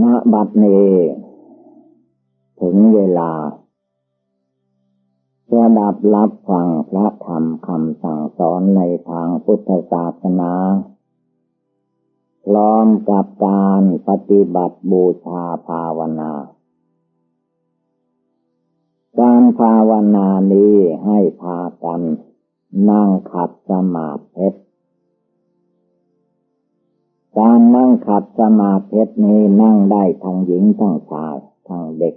ณบัดนี้ถึงเวลาจะดับรับฟังพระธรรมคำสั่งสอนในทางพุทธศาสนา พร้อมกับการปฏิบัติบูชาภาวนา การภาวนานี้ให้พากัน นั่งขัดสมาธิ การนั่งขัดสมาธินี้นั่งได้ทั้งหญิงทั้งชายทั้งเด็ก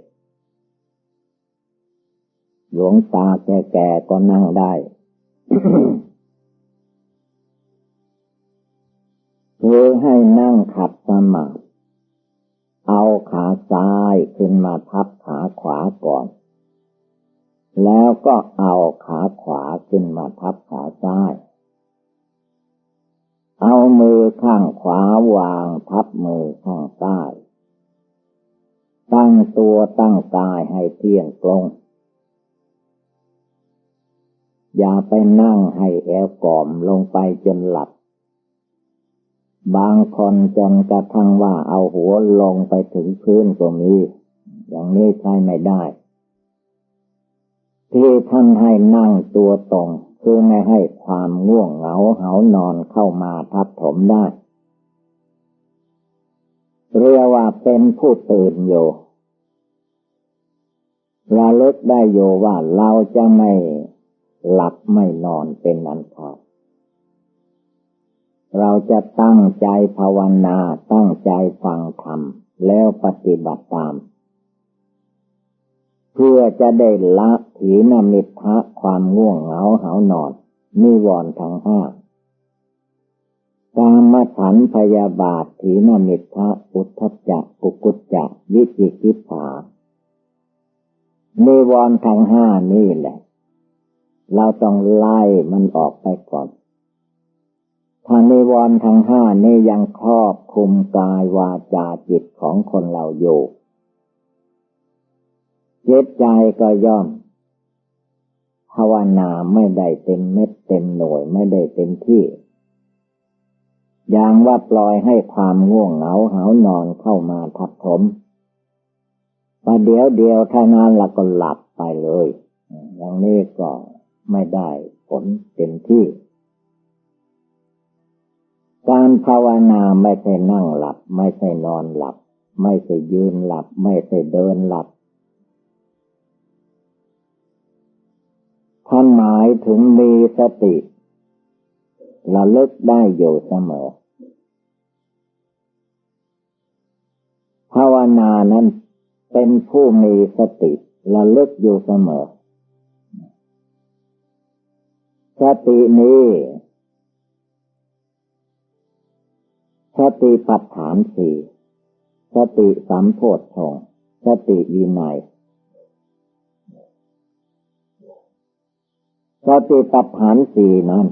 หลวงตาแก่ๆก็นั่งได้คือให้นั่งขัดสมาธิเอาขาซ้ายขึ้นมาทับขาขวาก่อน แล้วก็เอาขาขวาขึ้นมาทับขาซ้าย เอามือข้างขวาวางทับมือข้างซ้าย ตั้งตัวตั้งกายให้เที่ยงตรง อย่าไปนั่งให้แอวก่อมลงไปจนหลับ บางคนจนกระทั่งว่าเอาหัวลงไปถึงพื้นก็มี อย่างนี้ใช้ไม่ได้ ที่ท่านให้นั่งตัวตรง คือไม่ให้ความง่วงเหงาเหานอนเข้ามาทับถมได้ เรียกว่าเป็นผู้ตื่นอยู่ระลึกได้โยว่าเราจะไม่หลับไม่นอนเป็นอันขาดเราจะตั้งใจภาวนาตั้งใจฟังธรรม แล้วปฏิบัติตาม เพื่อจะได้ละถีนมิ ทะความง่วงเหงาเหานอนนิวรณ์ทั้งห้ากามฉันพยาบาทถีนมิทะอุทธจักกุกุจจะวิจิกิจฉานิวรณ์ทั้งห้านี่แหละ เราต้องไล่มันออกไปก่อนถ้านิวรณ์ทั้งห้านี่ยังครอบคุมกายวาจาจิตของคนเราอยู่จิตใจก็ย่อม ภาวนาไม่ได้เต็มเม็ดเต็มหน่วยไม่ได้เต็มที่ อย่างว่าปล่อยให้ความง่วงเหงาหานอนเข้ามาทับถมประเดี๋ยวเดียวถ้างานเราก็หลับไปเลย อย่างนี้ก็ไม่ได้ผลเต็มที่ การภาวนาไม่ใช่นั่งหลับ ไม่ใช่นอนหลับ ไม่ใช่ยืนหลับ ไม่ใช่เดินหลับ ท่านหมายถึงมีสติระลึกได้อยู่เสมอ ภาวนานั้นเป็นผู้มีสติระลึกอยู่เสมอ สตินี้ สติปัฏฐานสี่ สติสัมโพธชงสติวินัย สติปัฏฐานสี่นั้น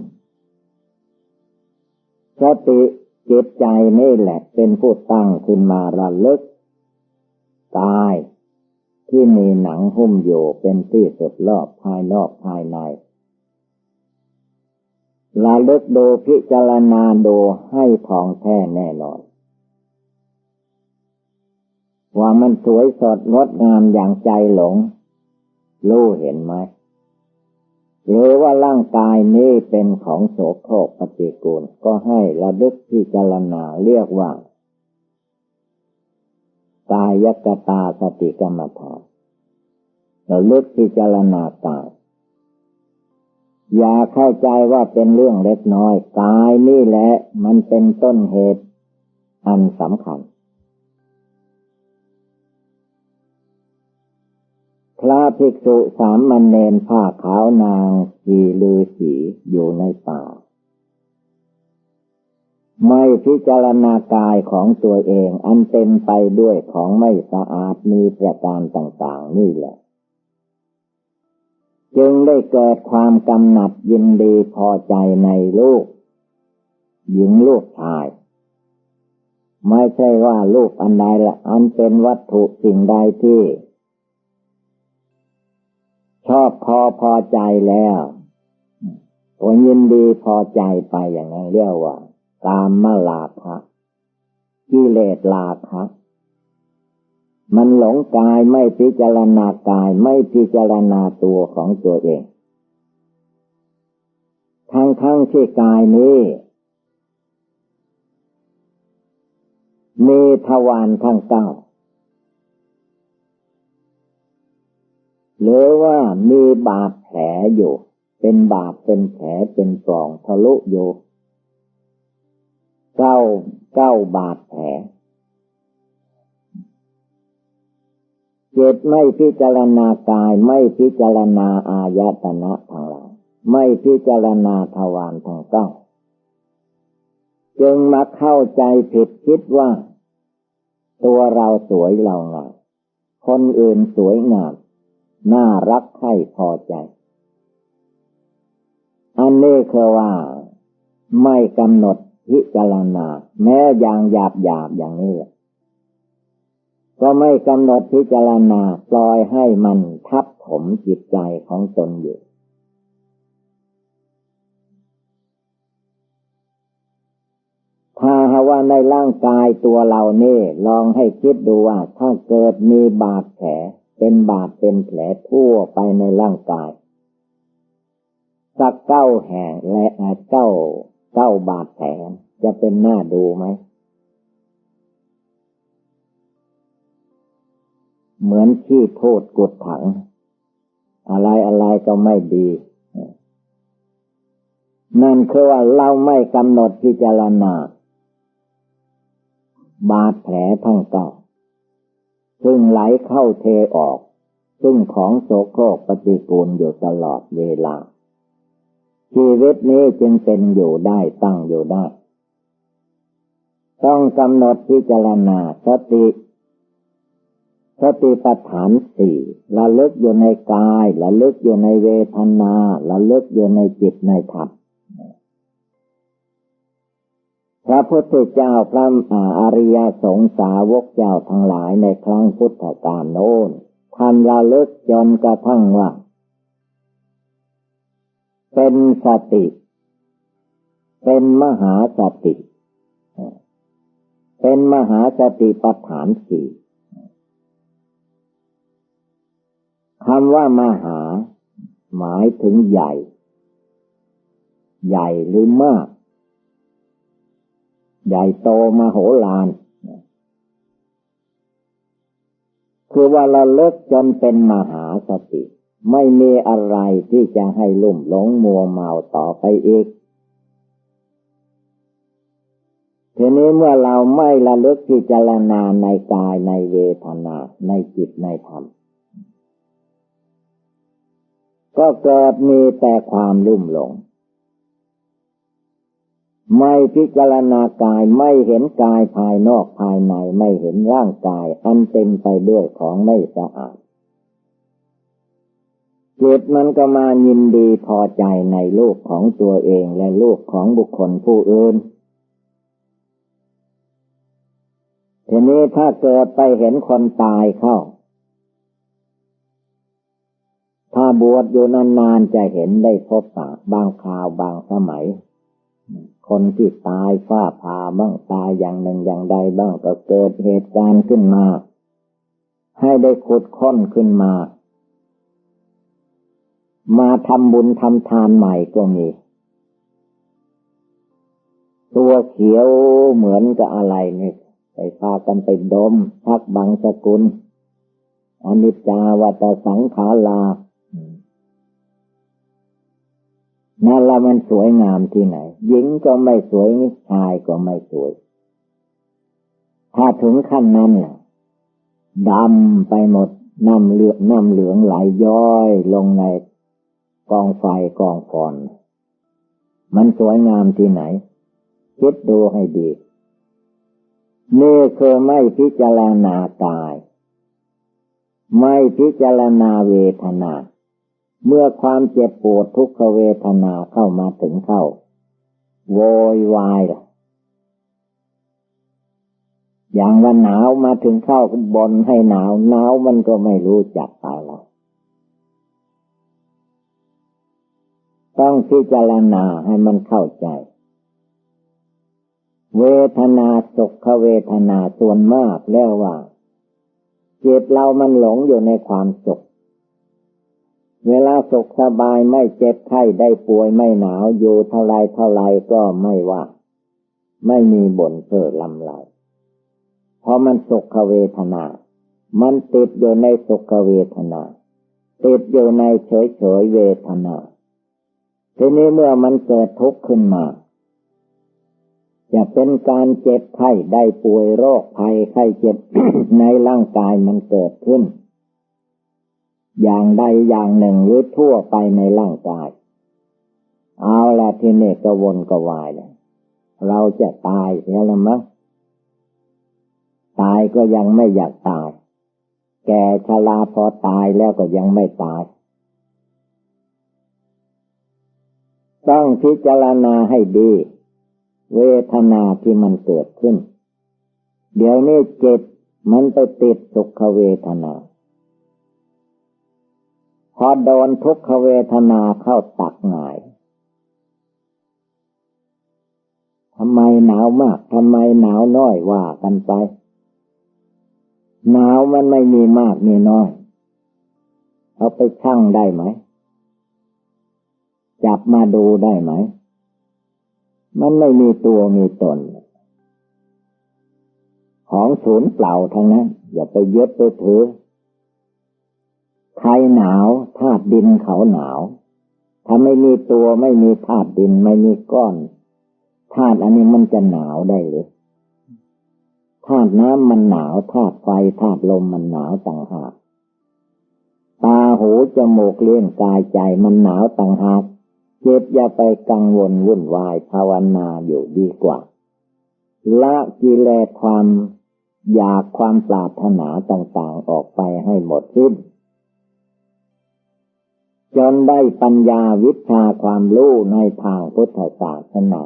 สติจิตใจนี่แหละเป็นผู้ตั้งขึ้นมาระลึกกายที่มีหนังหุ้มอยู่เป็นที่สุดรอบภายนอกภายในระลึกดูพิจารณาดูให้ทองแท้แน่นอนว่ามันสวยสดงดงามอย่างใจหลงรู้เห็นไหม หรือว่าร่างกายนี้เป็นของโสโครกปฏิกูล ก็ให้ระลึกพิจารณาเรียกว่ากายกตาสติกรรมฐานระลึกพิจารณากาย อย่าเข้าใจว่าเป็นเรื่องเล็กน้อย กายนี่แหละ มันเป็นต้นเหตุ อันสำคัญ พระภิกษุสามมันเนนผ้าขาวนางสีลือสีอยู่ในป่า ไม่พิจารณากายของตัวเองอันเต็มไปด้วยของไม่สะอาดมีประการต่าง ๆ นี่แหละ จึงได้เกิดความกำหนัดยินดีพอใจในลูก หญิงลูกชายไม่ใช่ว่าลูกอันใดละอันเป็นวัตถุสิ่งใดที่ ชอบพอพอใจแล้วผลยินดีพอใจไปอย่างนั้นเรียกว่าตามมาลาภะกิเลสลาภะมันหลงกายไม่พิจารณากายไม่พิจารณาตัวของตัวเอง ทั้งทั้งที่กายนี้ มีทวารทั้งเก้า หรือว่ามีบาดแผลอยู่ เป็นบาดเป็นแผลเป็นปล่องทะลุอยู่เก้าเก้าบาดแผลเจิตไม่พิจารณากายไม่พิจารณาอายตนะทางหลังไม่พิจารณาทวารทางเก้าจึงมาเข้าใจผิดคิดว่า ตัวเราสวยเรางามคนอื่นสวยงาม น่ารักให้พอใจ อันนี้คือว่าไม่กำหนดพิจารณา แม้อย่างหยาบหยาบอย่างนี้ ก็ไม่กำหนดพิจารณาปล่อยให้มันทับถมจิตใจของตนอยู่ถ้าหาว่าในร่างกายตัวเราเนี่ลองให้คิดดูว่า ถ้าเกิดมีบาดแผล เป็นบาดเป็นแผลทั่วไปในร่างกาย สักเก้าแห่งและเก้าเก้าบาดแผลจะเป็นหน้าดูไหม เหมือนขี้โทษกดถัง อะไรอะไรก็ไม่ดี นั่นคือว่าเราไม่กำหนดพิจารณา บาดแผลทั้งเก้า ซึ่งไหลเข้าเทออก ซึ่งของโสโครกปฏิกูลอยู่ตลอดเวลา ชีวิตนี้จึงเป็นอยู่ได้ตั้งอยู่ได้ ต้องกำหนดพิจารณาสติสติปัฏฐานสี่ระลึกอยู่ในกายระลึกอยู่ในเวทนาระลึกอยู่ในจิตในธรรม พระพุทธเจ้าพระอริยสงสาวกเจ้าทั้งหลายในครั้งพุทธกาลโน้นท่านระลึกจนกระทั่งว่า เป็นสติ เป็นมหาสติ เป็นมหาสติปัฏฐานสี่คำว่ามหา หมายถึงใหญ่ ใหญ่หรือมาก ใหญ่โตมโหฬารคือว่าเราเลิกจนเป็นมหาสติ ไม่มีอะไรที่จะให้ลุ่มหลงมัวเมาต่อไปอีก ทีนี้เมื่อเราไม่ระลึกพิจารณาในกายในเวทนาในจิตในธรรมก็เกิดมีแต่ความลุ่มหลง ไม่พิจารณากายไม่เห็นกายภายนอกภายในไม่เห็นร่างกาย อันเต็มไปด้วยของไม่สะอาดจิตมันก็มายินดีพอใจในลูกของตัวเองและลูกของบุคคลผู้อื่นทีนี้ถ้าเกิดไปเห็นคนตายเข้า ถ้าบวชอยู่นานๆจะเห็นได้พบปะบางคราวบางสมัย คนที่ตายฟ้าผ่าบ้างตายอย่างหนึ่งอย่างใดบ้างก็เกิดเหตุการณ์ขึ้นมา ให้ได้ขุดค้นขึ้นมา มาทำบุญทำทานใหม่ก็มี ตัวเขียวเหมือนกับอะไรนี่ไปพากันไปดมพักบังสกุลอนิจจาวัตสังขารา นั่นละมันสวยงามที่ไหน หญิงก็ไม่สวยชายก็ไม่สวย ถ้าถึงขั้นนั้นล่ะดำไปหมดน้ำเหลืองน้ำเหลืองไหลย้อยลงในกองไฟกองฟอน มันสวยงามที่ไหน คิดดูให้ดี นี่คือไม่พิจารณากาย ไม่พิจารณาเวทนา เมื่อความเจ็บปวดทุกขเวทนาเข้ามาถึงเข้า โวยวายอย่างว่าหนาวมาถึงเข้าบนให้หนาวหนาวมันก็ไม่รู้จักตายละต้องพิจารณาให้มันเข้าใจ เวทนาสุขเวทนาส่วนมากแล้วว่าจิตเรามันหลงอยู่ในความสุข เวลาสุขสบายไม่เจ็บไข้ได้ป่วยไม่หนาวอยู่เท่าไรเท่าไรก็ไม่ว่า ไม่มีบ่นเพ้อลำไรเพราะมันสุขเวทนา มันติดอยู่ในสุขเวทนา ติดอยู่ในเฉยเฉยเวทนาทีนี้เมื่อมันเกิดทุกข์ขึ้นมา จะเป็นการเจ็บไข้ได้ป่วยโรคภัยไข้เจ็บในร่างกายมันเกิดขึ้น อย่างใดอย่างหนึ่งหรือทั่วไปในร่างกาย เอาละทีนี้กวนกวายเลยเราจะตายเสียแล้วมั้งตายก็ยังไม่อยากตาย แก่ชราพอตายแล้วก็ยังไม่ตาย ต้องพิจารณาให้ดี เวทนาที่มันเกิดขึ้น เดี๋ยวนี้จิตมันไปติดสุขเวทนา อโดนทุกขเวทนาเข้าตักหงายทำไมหนาวมากทำไมหนาวน้อยว่ากันไป หนาวมันไม่มีมากมีน้อย เอาไปชั่งได้ไหม จับมาดูได้ไหม มันไม่มีตัวมีตน ของศูนย์เปล่าทั้งนั้น อย่าไปยึดไปถือ ใครหนาวธาตุดินเขาหนาว ถ้าไม่มีตัวไม่มีธาตุดินไม่มีก้อนธาตุอันนี้มันจะหนาวได้หรือธาตุน้ำมันหนาวธาตุไฟธาตุลมมันหนาวต่างหากตาหูจมูกเลี้ยงกายใจมันหนาวต่างหากเจิตอย่าไปกังวลวุ่นวายภาวนาอยู่ดีกว่า ละกิเลสความอยากความปรารถนาต่างๆออกไปให้หมดสิ้น จนได้ปัญญาวิชาความรู้ในทางพุทธศาสนา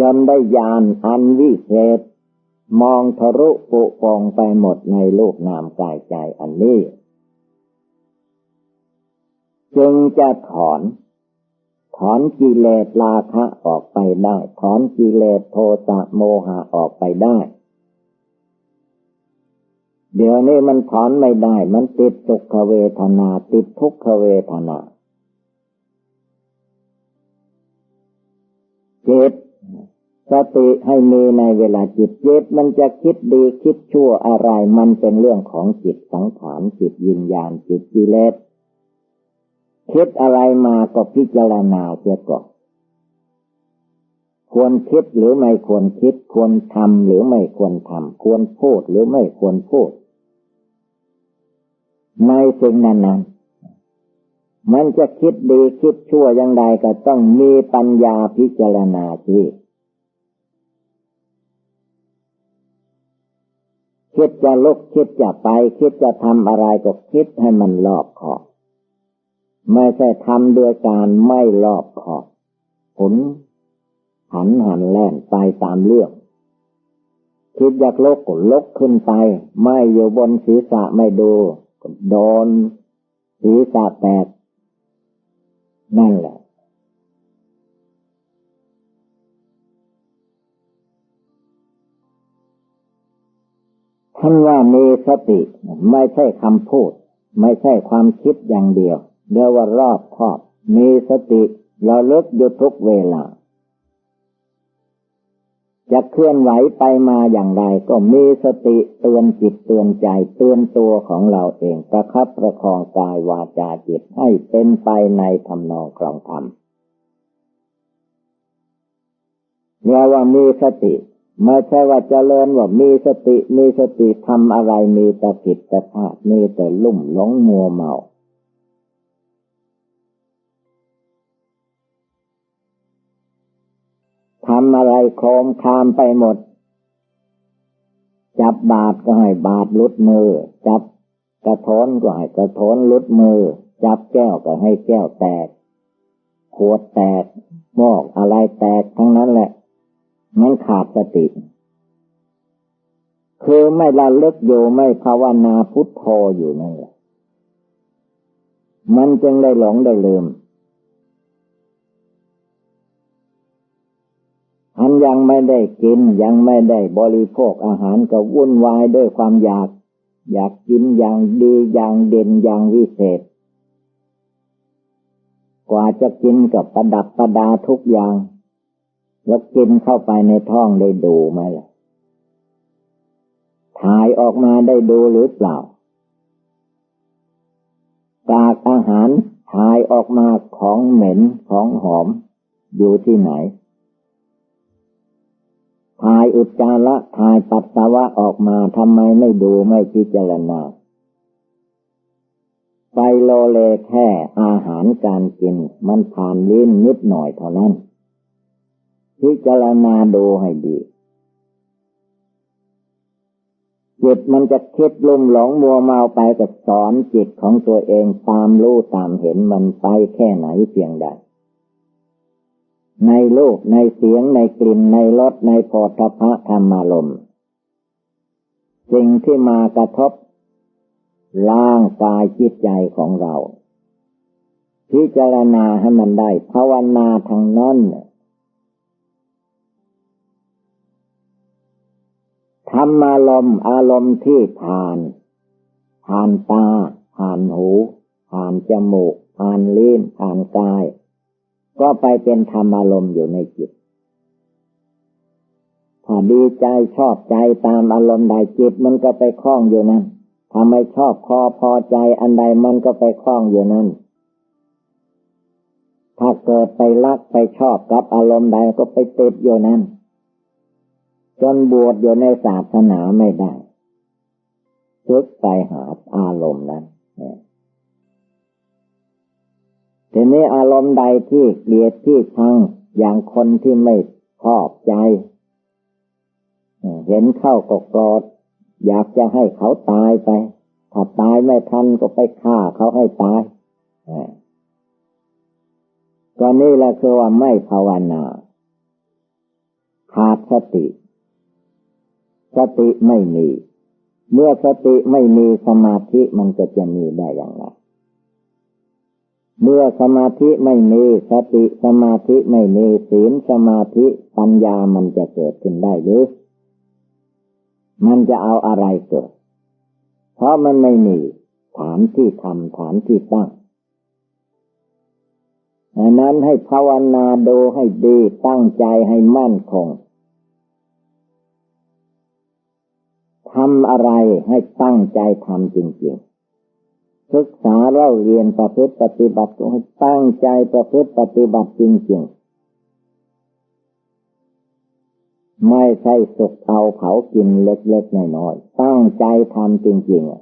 จนได้ญาณอันวิเศษ มองทะลุปุปองไปหมดในโลกนามกายใจอันนี้ จึงจะถอนถอนกิเลสราคะออกไปได้ ถอนกิเลสโทสะโมหะออกไปได้ เดี๋ยวนี้มันถอนไม่ได้ มันติดสุขเวทนา ติดทุกขเวทนาจิตสติให้มีในเวลาจิตเจิตมันจะคิดดีคิดชั่วอะไร มันเป็นเรื่องของจิตสังขารจิตยินญาณจิตกิเลสคิดอะไรมาก็พิจารณาเสียก่อนควรคิดหรือไม่ควรคิด ควรทำหรือไม่ควรทำควรพูดหรือไม่ควรพูด ในสิ่งนั้นนั้นมันจะคิดดีคิดชั่วอย่างใดก็ต้องมีปัญญาพิจารณาที่คิดจะลุกคิดจะไป คิดจะทำอะไรก็คิดให้มันรอบขอบ ไม่ใช่ทำด้วยการไม่รอบขอบผลหันหันแล่นไปตามเรื่อง คิดอยากลกก็ลกขึ้นไป ไม่อยู่บนศีรษะไม่ดู โดนศีรษะแตกนั่นแหละท่านว่ามีสติ ไม่ใช่คำพูด ไม่ใช่ความคิดอย่างเดียวเรียกว่ารอบครอบ มีสติเราเลิกอยู่ทุกเวลา จะเคลื่อนไหวไปมาอย่างไรก็มีสติเตือนจิตเตือนใจเตือนตัวของเราเองประคับประคองกายวาจาจิตให้เป็นไปในธรรมนองครองธรรมเรียว่ามีสติไม่ใช่ว่าเจริญว่ามีสติมีสติทำอะไรมีแต่ผิดแต่พลาดมีแต่ลุ่มหลงมัวเมา ทำอะไรโคมคามไปหมด จับบาดก็ให้บาดลุดมือ จับกระทนก็ให้กระทนลุดมือ จับแก้วก็ให้แก้วแตก ขวดแตกมอกอะไรแตกทั้งนั้นแหละมันขาดสติ คือไม่ละเลึกอยู่ไม่ภาวนาพุทโธอยู่นั่นแหละมันจึงได้หลงได้ลืม อันยังไม่ได้กินยังไม่ได้บริโภคอาหารก็วุ่นวายด้วยความอยาก อยากกินอย่างดีอย่างเด่นอย่างวิเศษ กว่าจะกินกับประดับประดาทุกอย่าง แล้วกินเข้าไปในท้องได้ดูไหมล่ะถ่ายออกมาได้ดูหรือเปล่ากากอาหารถ่ายออกมาของเหม็นของหอมอยู่ที่ไหน ถ่ายอุจจาระถ่ายปัสสาวะออกมาทำไมไม่ดูไม่พิจารณา ไปโลเลแค่อาหารการกิน มันผ่านลิ้นนิดหน่อยเท่านั้น พิจารณาดูให้ดีจิตมันจะคิดลุ่มหลงมัวเมาไปกับสอนจิตของตัวเองตามรู้ตามเห็นมันไปแค่ไหนเพียงใด ในโลกในเสียงในกลิ่นในรสในโพธพะธรรมารมสิ่งที่มากระทบร่างกายจิตใจของเรา พิจารณาให้มันได้ ภาวนาทางนั้นธรรมารมอารมณ์ที่ผ่าน ผ่านตา ผ่านหู ผ่านจมูก ผ่านลิ้นผ่านกาย ก็ไปเป็นธรรมอารมณ์อยู่ในจิต ถ้าดีใจชอบใจตามอารมณ์ใดจิตมันก็ไปคล้องอยู่นั้นถ้าไม่ชอบพอพอใจอันใดมันก็ไปคล้องอยู่นั้น ถ้าเกิดไปรักไปชอบกับอารมณ์ใดก็ไปติดอยู่นั้น จนบวชอยู่ในศาสนาไม่ได้ ซึกไปหาอารมณ์นั้นเนี่ย ทีนี้อารมณ์ใดที่เกลียดที่ชังอย่างคนที่ไม่ชอบใจ เห็นเข้าก็โกรธอยากจะให้เขาตายไป ถ้าตายไม่ทันก็ไปฆ่าเขาให้ตายก็นี่แหละคือว่าไม่ภาวนาขาดสติ สติไม่มี เมื่อสติไม่มีสมาธิมันก็จะมีได้อย่างไร เมื่อสมาธิไม่มีสติสมาธิไม่มีศีลสมาธิปัญญามันจะเกิดขึ้นได้หรือ มันจะเอาอะไรเกิด เพราะมันไม่มีฐานที่ทำฐานที่ตั้งดังนั้นให้ภาวนาดูให้ดีตั้งใจให้มั่นคงทำอะไรให้ตั้งใจทำจริง ศึกษาเล่าเรียนประพฤติปฏิบัติก็ให้ตั้งใจประพฤติปฏิบัติจริงๆ ไม่ใช่สุกเอาเผากินเล็กๆน้อยๆตั้งใจทำจริงๆ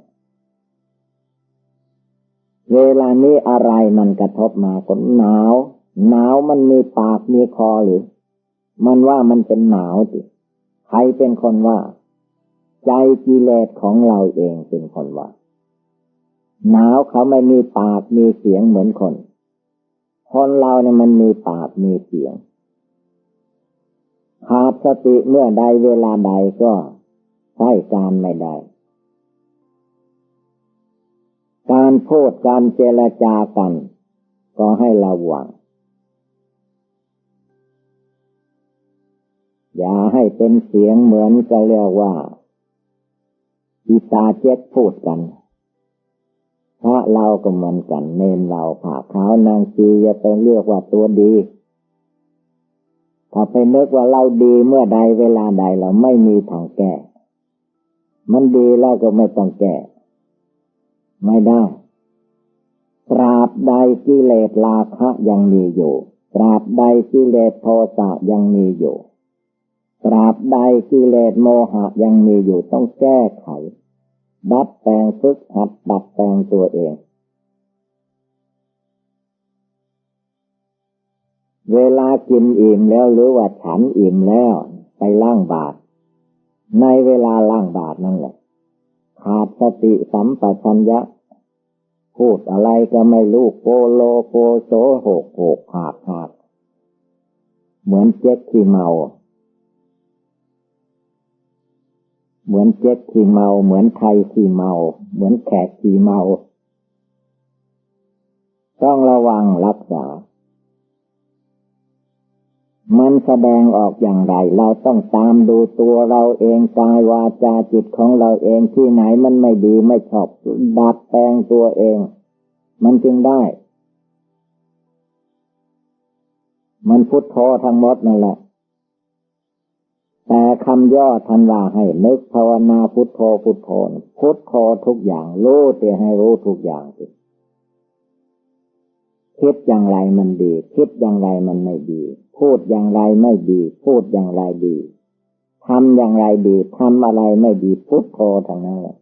เวลานี้อะไรมันกระทบมาก็หนาว หนาวมันมีปากมีคอหรือ มันว่ามันเป็นหนาวสิใครเป็นคนว่า ใจกิเลสของเราเองเป็นคนว่า หนาวเขาไม่มีปากมีเสียงเหมือนคน คนเราเนี่ยมันมีปากมีเสียงขาดสติเมื่อใดเวลาใดก็ใช้การไม่ได้ การพูดการเจรจากัน ก็ให้ระวัง อย่าให้เป็นเสียงเหมือนกับเรียกว่าอีตาเจ็ดพูดกัน พระเราก็เหมือนกัน เนนเราผ่าขาวนางชีอย่าไปเรียกว่าตัวดี ถ้าไปนึกว่าเราดีเมื่อใดเวลาใดเราไม่มีทางแก้ มันดีแล้วก็ไม่ต้องแก้ ไม่ได้ ตราบใดกิเลสราคะยังมีอยู่ ตราบใดกิเลสโทสะยังมีอยู่ ตราบใดกิเลสโมหะยังมีอยู่ต้องแก้ไข ดัดแปลงฝึกหัดดัดแปลงตัวเอง เวลากินอิ่มแล้วหรือว่าฉันอิ่มแล้ว ไปล่างบาทในเวลาล่างบาทนั่นแหละ ขาดสติสัมปชัญญะ พูดอะไรก็ไม่รู้โกโลโกโซโหกโหกขาดขาด เหมือนเจ๊กที่เมา เหมือนเจ็กขี่เมา เหมือนไทยขี่เมา เหมือนแขกขี่เมา ต้องระวังรักษา มันแสดงออกอย่างไร เราต้องตามดูตัวเราเองกายวาจาจิตของเราเองที่ไหนมันไม่ดีไม่ชอบดัดแปลงตัวเอง มันจึงได้ มันพุทโธทั้งหมดนั่นแหละ คำย่อทันว่าให้นึกภาวนาพุทโธพุทโธพุทโธทุกอย่างรู้แต่ให้รู้ทุกอย่างสิคิดอย่างไรมันดี คิดอย่างไรมันไม่ดี พูดอย่างไรไม่ดี พูดอย่างไรดีทำอย่างไรดีทำอะไรไม่ดีพุทโธทางนั้นเละ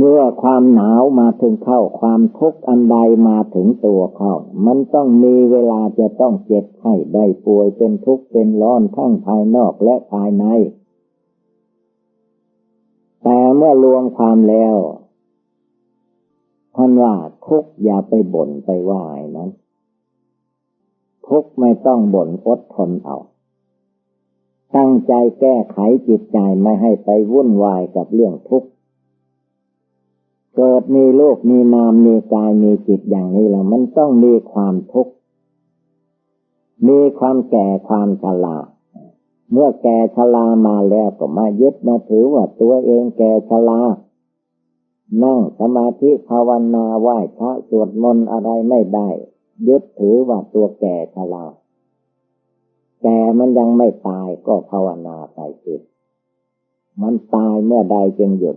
เมื่อความหนาวมาถึงเข้าความทุกข์อันใดมาถึงตัวเข้า มันต้องมีเวลาจะต้องเจ็บไข้ได้ป่วยเป็นทุกข์เป็นร้อนทั้งภายนอกและภายใน แต่เมื่อรวมความแล้วท่านว่าทุกอย่าไปบ่นไปว่าไอ้นั้นทุกไม่ต้องบ่นอดทนเอา ตั้งใจแก้ไขจิตใจไม่ให้ไปวุ่นวายกับเรื่องทุกข์ เกิดมีโลกมีนามมีกายมีจิตอย่างนี้แล้วมันต้องมีความทุกข์มีความแก่ความชราเมื่อแก่ชรามาแล้วก็มายึดมาถือว่าตัวเองแก่ชรานั่งสมาธิภาวนาไหว้พระสวดมนต์อะไรไม่ได้ ยึดถือว่าตัวแก่ชราแก่มันยังไม่ตายก็ภาวนาไปสิมันตายเมื่อใดจึงหยุด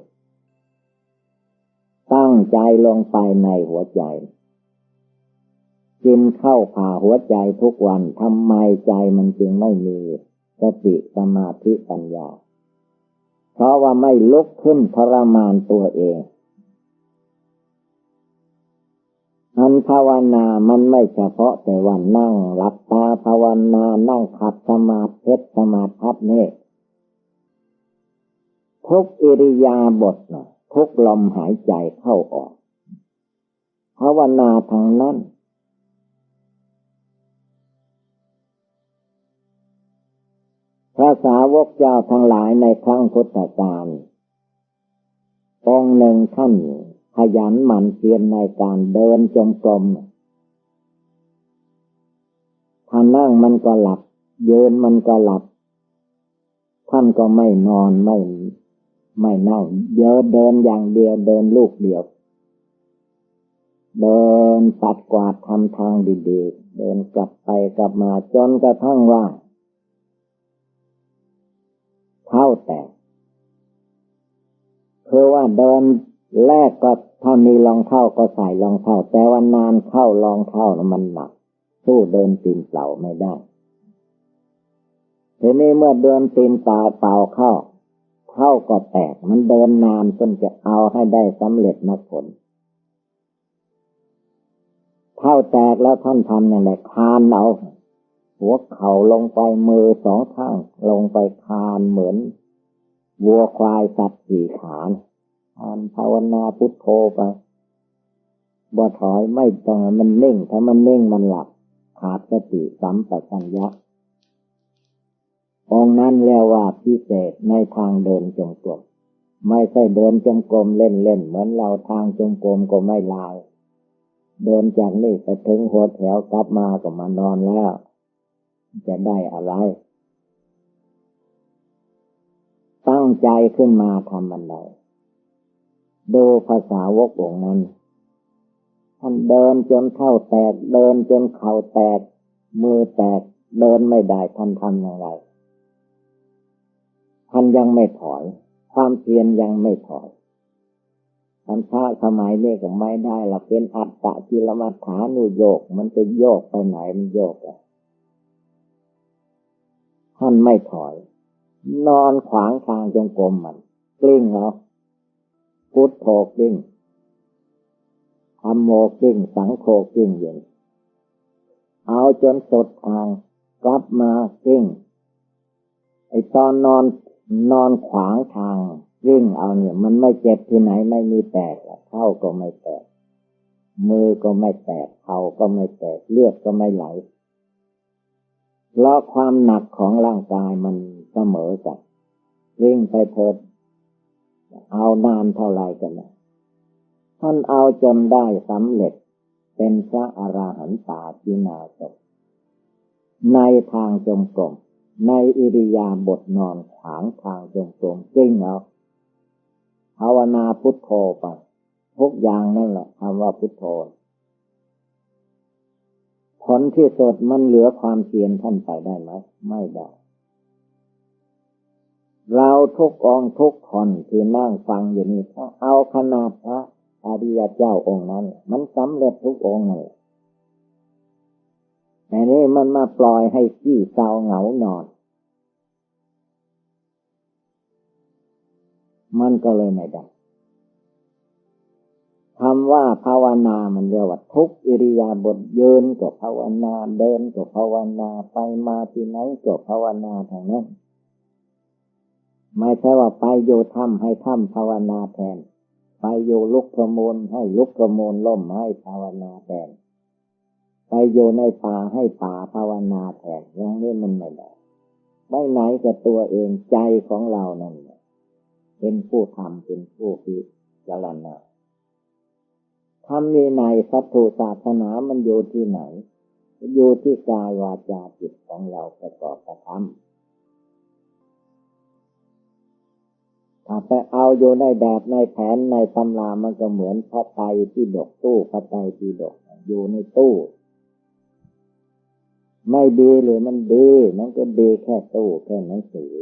ตั้งใจลงไปในหัวใจกินเข้าผ่าหัวใจทุกวันทำไมใจมันจึงไม่มีสติสมาธิปัญญา เพราะว่าไม่ลุกขึ้นทรมานตัวเองอันภาวนามันไม่เฉพาะแต่วันนั่งหลับตาภาวนานั่งขัดสมาธิสมาธิเนี่ทุกอิริยาบถ ทุกลมหายใจเข้าออกภาวนาทางนั้น พระสาวกเจ้าทั้งหลายในครั้งพุทธกาลองหนึ่งท่านขยันหมั่นเพียรในการเดินจงกรมถ้านั่งมันก็หลับ เยืนมันก็หลับ ท่านก็ไม่นอนไม่ ไม่นั่งเยอะเดินอย่างเดียวเดินลูกเดียว เดินปัดกวาดทำทางดีๆ เดินกลับไปกลับมาจนกระทั่งว่าเท้าแตกคือว่าเดินแรกก็ถ้ามีรองเท้าก็ใส่รองเท้าแต่ว่านานเข้ารองเท้านะมันหนัก สู้เดินตีนเปล่าไม่ได้ทีนี้เมื่อเดินตีนเปล่าเปล่าเข้า เท้าก็แตก มันเดินนานจนจะเอาให้ได้สำเร็จมรรคผลเท้าแตกแล้วท่านทำอย่างไรคานเอาหัวเข่าลงไปมือสองข้าง ลงไปคานเหมือน วัวควายสัตว์สี่ขาคานภาวนาพุทโธไปบ่ถอยไม่ต้องมันนิ่ง ถ้ามันนิ่งมันหลับขาดสติสัมปชัญญะ องนั้นเรียกว่าพิเศษในทางเดินจงกรมไม่ใช่เดินจงกรมเล่นๆ เหมือนเราทางจงกรมก็ไม่ลายเดินจากนี่ไปถึงหัวแถวกลับมาก็มานอนแล้ว จะได้อะไร ตั้งใจขึ้นมาทำมันไดดูภาษาวกองนั้นท่านเดินจนเข้าแตก เดินจนเข่าแตก มือแตก เดินไม่ได้ท่านทำอย่างไร ท่านยังไม่ถอย ความเพียรยังไม่ถอยท่านพระสมัยนี้ก็ไม่ได้ละเป็นอัตตะกิลมัฏฐานุโยก มันจะโยกไปไหนมันโยกอะท่านไม่ถอย นอนขวางทางจงกรมมันกลิ้งเนาะพุทโธกลิ้งทำโมกลิ้งสังโฆกลิ้งเย็นเอาจนสดทางกลับมากลิ้งไอตอนนอน นอนขวางทางกลิ้งเอาเนี่ย มันไม่เจ็บที่ไหนไม่มีแตกเท้าก็ไม่แตก มือก็ไม่แตกเข่าก็ไม่แตกเลือดก็ไม่ไหลเพราะความหนักของร่างกายมันเสมอกันวิ่งไปเพิดเอานานเท่าไรกันนะท่านเอาจนได้สำเร็จ เป็นพระอราหันตาจินาศในทางจงกรม ในอิริยาบถนอนขวางทางจงกรมจริงเอาภาวนาพุทโธไปทุกอย่างนั่นแหละคำว่าพุทโธผลที่สุดมันเหลือความเพียรท่านไปได้ไหม ไม่ได้ เราทุกองทุกคนที่นั่งฟังอยู่นี่ถ้าเอาขนาดพระอริยเจ้าองค์นั้น มันสำเร็จทุกองค์เลยแต่นี้มันมาปล่อยให้ขี้เศร้าเหงานอน มันก็เลยไม่ได้คำว่าภาวนามันเรียกว่าทุกอิริยาบถยืนก็ภาวนาเดินก็ภาวนาไปมาที่ไหนก็ภาวนาทางนั้นไม่ใช่ว่าไปโยถ้ำให้ถ้ำภาวนาแทน ไปโยลุกขโมลให้ลุกขโมลล่มให้ภาวนาแทน ไปโยในป่าให้ป่าภาวนาแทนอย่างนี้มันไม่ได้ไม่ไหนกับตัวเองใจของเรานั่น เป็นผู้ทำเป็นผู้พิจารณาทำมีในสัตถุศาสนามันอยู่ที่ไหน อยู่ที่กายวาจาจิตของเราประกอบกระทำถ้าไปเอาอยู่ในแบบในแผนในตำรามันก็เหมือนพระไตรที่ดกตู้พระไตรที่ดกอยู่ในตู้ไม่ดีหรือมันดี มันก็ดีแค่ตู้แค่หนังสือ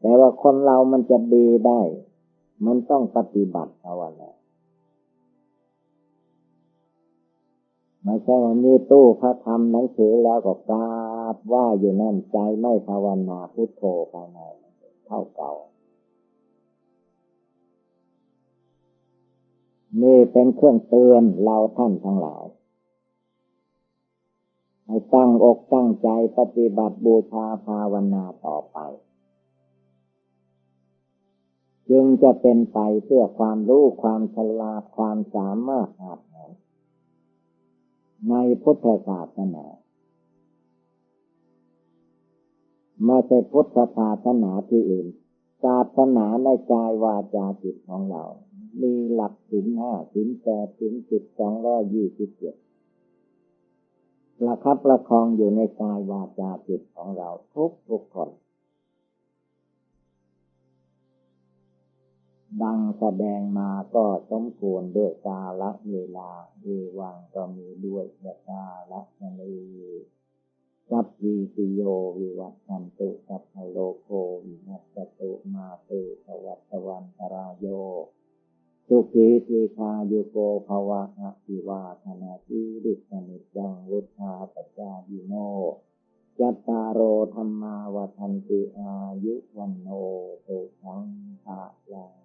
แต่ว่าคนเรามันจะดีได้ มันต้องปฏิบัติภาวนาไม่ใช่ว่ามีตู้พระธรรมหนังสือแล้วก็กราบว่าอยู่นั่นใจไม่ภาวนาพุทโธภายในเท่าเก่า นี่เป็นเครื่องเตือนเราท่านทั้งหลายให้ตั้งอกตั้งใจปฏิบัติบูชาภาวนาต่อไป จึงจะเป็นไปเพื่อความรู้ความฉลาดความสามารถอาจในพุทธศาสนาไม่ใช่พุทธศาสนาที่อื่น ศาสนาในกายวาจาจิตของเรา มีหลักสินห้าสินแปดสินสิบสองร้อยี่สิบเจ็ดประคับประคองอยู่ในกายวาจาจิตของเราทุกทุกคน ดังแสดงมาก็สมควรด้วยกาละเวลาเอวังก็มีด้วยกาละนีสัพพิติโยวิวัตชันตุสัพพโลโกวินัสตุมาเตภวัตวันตรายโยสุขีติคาโยโกภวะอภิวาธนาทิริสนิจังวุฒาปจายิโนจัตตารโอธรรมาวทันติอายุวันโนตุลังตะลา